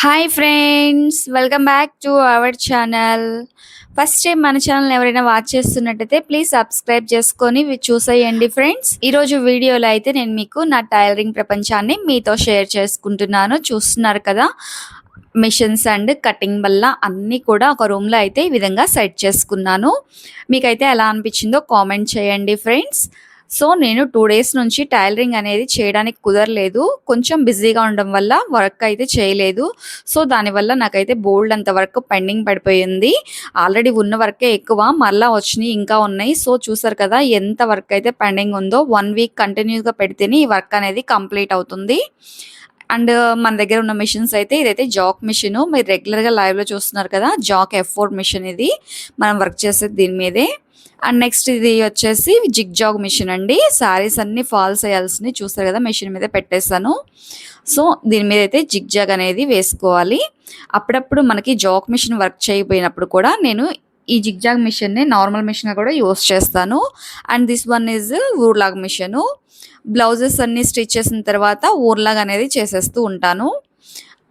Hi friends welcome back to our channel first time మన channel ఎవరైనా watch చేస్తున్నట్టయితే please subscribe చేసుకొని చూసేయండి ఫ్రెండ్స్ ఈరోజు వీడియోలో అయితే నేను మీకు నా టైలరింగ్ ప్రపంచాన్ని మీతో షేర్ చేసుకుంటున్నాను. చూస్తున్నారు కదా? మిషన్స్ అండ్ కటింగ్ వల్ల అన్నీ కూడా ఒక రూమ్లో అయితే ఈ విధంగా సెట్ చేసుకున్నాను. మీకైతే ఎలా అనిపించిందో కామెంట్ చేయండి ఫ్రెండ్స్ సో నేను టూ డేస్ నుంచి టైలరింగ్ అనేది చేయడానికి కుదరలేదు. కొంచెం బిజీగా ఉండడం వల్ల వర్క్ అయితే చేయలేదు. సో దానివల్ల నాకైతే బోల్డ్ అంత వర్క్ పెండింగ్ పడిపోయింది. ఆల్రెడీ ఉన్న వర్కే ఎక్కువ మళ్ళీ వచ్చినాయి ఇంకా ఉన్నాయి. సో చూసారు కదా ఎంత వర్క్ అయితే పెండింగ్ ఉందో వన్ వీక్ కంటిన్యూగా పెడితేనే ఈ వర్క్ అనేది కంప్లీట్ అవుతుంది. అండ్ మన దగ్గర ఉన్న మిషన్స్ అయితే ఇదైతే జాక్ మిషన్. మీరు రెగ్యులర్గా లైవ్లో చూస్తున్నారు కదా జాక్ ఎఫ్ ఫోర్ మిషన్ ఇది. మనం వర్క్ చేసేది దీని మీదే. అండ్ నెక్స్ట్ ఇది వచ్చేసి జిగ్ జాగ్ మిషన్ అండి. శారీస్ అన్ని ఫాల్స్ అయ్యాల్సినవి చూస్తారు కదా మిషన్ మీద పెట్టేస్తాను. సో దీని మీద అయితే జిగ్ జాగ్ అనేది వేసుకోవాలి. అప్పుడప్పుడు మనకి జాక్ మిషన్ వర్క్ చేయకపోయినప్పుడు కూడా నేను ఈ జిగ్ జాగ్ మిషన్ని నార్మల్ మిషన్గా కూడా యూస్ చేస్తాను. And this one is overlock machine. Blouses అన్నీ స్టిచ్ చేసిన తర్వాత ఊర్లాగ్ అనేది చేసేస్తూ ఉంటాను.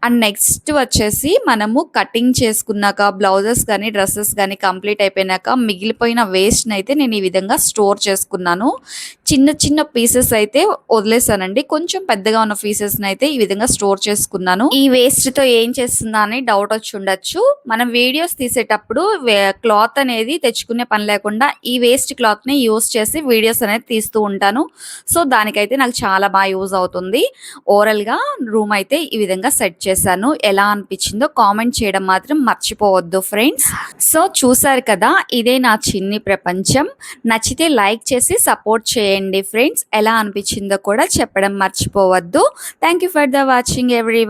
అండ్ నెక్స్ట్ వచ్చేసి మనము కటింగ్ చేసుకున్నాక బ్లౌజెస్ కానీ డ్రెస్సెస్ కానీ కంప్లీట్ అయిపోయినాక మిగిలిపోయిన వేస్ట్ని అయితే నేను ఈ విధంగా స్టోర్ చేసుకున్నాను. చిన్న చిన్న పీసెస్ అయితే వదిలేసానండి. కొంచెం పెద్దగా ఉన్న పీసెస్ని అయితే ఈ విధంగా స్టోర్ చేసుకున్నాను. ఈ వేస్ట్తో ఏం చేస్తుందా అని డౌట్ వచ్చి ఉండొచ్చు. మనం వీడియోస్ తీసేటప్పుడు క్లాత్ అనేది తెచ్చుకునే పని లేకుండా ఈ వేస్ట్ క్లాత్ని యూస్ చేసి వీడియోస్ అనేది తీస్తూ ఉంటాను. సో దానికైతే నాకు చాలా బాగా యూజ్ అవుతుంది. ఓవరాల్గా రూమ్ అయితే ఈ విధంగా సెట్ చేశాను. ఎలా అనిపించిందో కామెంట్ చేయడం మాత్రం మర్చిపోవద్దు ఫ్రెండ్స్. సో చూసారు కదా ఇదే నా చిన్ని ప్రపంచం. నచ్చితే లైక్ చేసి సపోర్ట్ చేయండి ఫ్రెండ్స్. ఎలా అనిపించిందో కూడా చెప్పడం మర్చిపోవద్దు. Thank you for the watching every